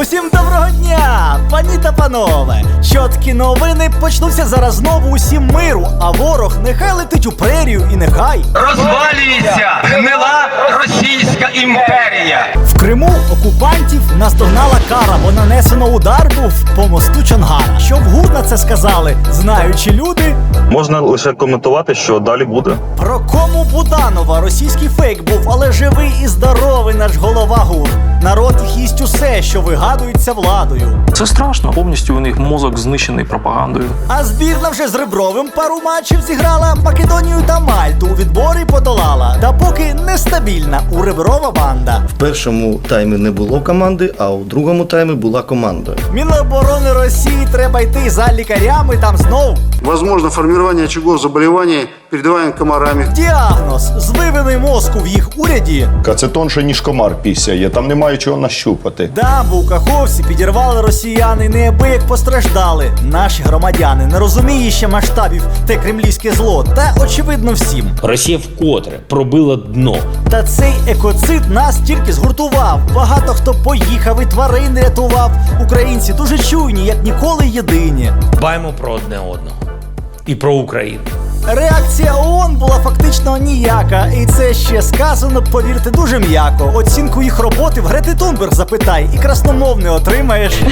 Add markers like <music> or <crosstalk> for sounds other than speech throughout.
Усім доброго дня, пані та панове! Чоткі новини почнуться зараз знову усім миру, а ворог нехай летить у прерію і нехай Розвалюється гнила Російська імперія. в Криму окупантів наздогнала кара, бо нанесено удар був по мосту Чонгара. Що в це сказали, знаючи люди. Можна лише коментувати, що далі буде. Про кому Буданова російський фейк був, але живий і здоровий наш голова гур. Народ їсть усе, що вигадується владою. Це страшно. Повністю у них мозок знищений пропагандою. А збірна вже з Ребровим пару матчів зіграла Македонію та Мальту у відборі подолала. Та поки нестабільна у Реброва банда. В першому таймі не було команди, а у другому таймі була команда. Міноборони Росії треба йти за лікарями. Там знов Возможно формирование очагов заболеваний, передаваемых комарами. діагноз звивений мозку в їх уряді. Кацетон ще ніж комар пісяє, там немає чого нащупати. Дамбу у Каховці підірвали росіяни, неабияк постраждали. Наші громадяни не розуміють ще масштабів те кремлівське зло, та очевидно всім. Росія вкотре пробила дно. Та цей екоцид нас тільки згуртував. Багато хто поїхав і тварин рятував. Українці дуже чуйні, як ніколи єдині. Дбаємо про одне одного і про Україну. Реакція ООН була фактично ніяка, і це ще сказано, повірте, дуже м'яко. Оцінку їх роботи в Грети Тунберг запитай, і красномовне отримаєш. <laughs>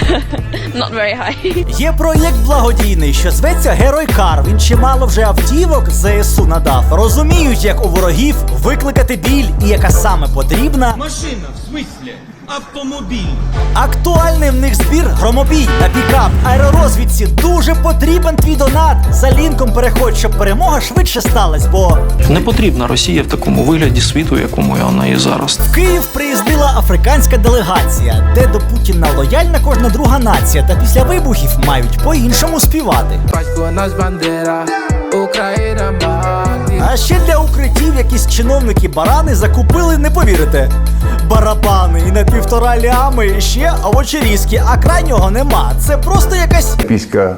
not very high. Є проєкт благодійний, що зветься Герой Кар. Він чимало вже автівок ЗСУ надав. Розуміють, як у ворогів викликати біль і яка саме потрібна. Машина, в смысле? Автомобіль. Актуальний в них збір громобій на пікап. Аеророзвідці дуже потрібен твій донат. За лінком переходь, щоб перемога швидше сталась, бо Не потрібна Росія в такому вигляді світу, якому вона є зараз. в Київ приїздила африканська делегація, де до Путіна лояльна кожна друга нація, та після вибухів мають по-іншому співати. Батько наш бандера, Україна магніт. А ще для укриттів якісь чиновники барани закупили, не повірите. Барабани і на півтора лями і ще овочерізки, а крайнього нема. Це просто якась Піська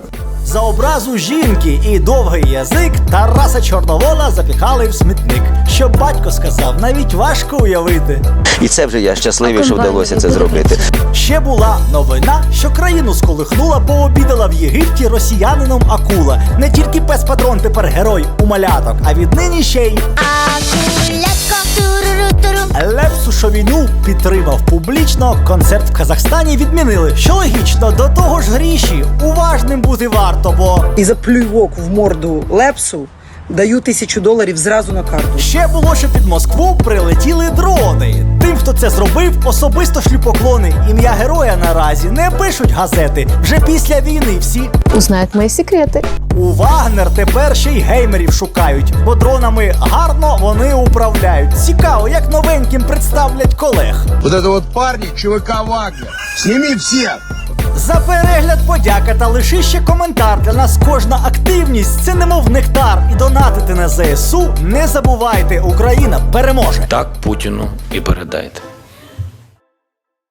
за образу жінки і довгий язик Тараса Чорновола запіхали в смітник. Що батько сказав, навіть важко уявити. І це вже я щасливий, що вдалося це зробити. Ще була новина, що країну сколихнула, пообідала в Єгипті росіянином акула. Не тільки пес патрон тепер герой у маляток, а віднині ще й Лепсу Шовіню підтримав публічно. Концерт в Казахстані відмінили. Що логічно, до того ж гріші уважним бути варто, бо і за плювок в морду Лепсу даю тисячу доларів зразу на карту. ще було, що під Москву прилетіли дрони. Це зробив, особисто шлю поклони. Ім'я героя наразі не пишуть газети. Вже після війни всі узнають мої секрети. У Вагнер тепер ще й геймерів шукають, бо дронами гарно вони управляють. Цікаво, як новеньким представлять колег. Вот это вот парни ЧВК Вагнер. Сними всех. За перегляд подяка та лиши ще коментар. Для нас кожна активність це немов нектар. І донатити на ЗСУ не забувайте, Україна переможе. Так Путіну і передайте.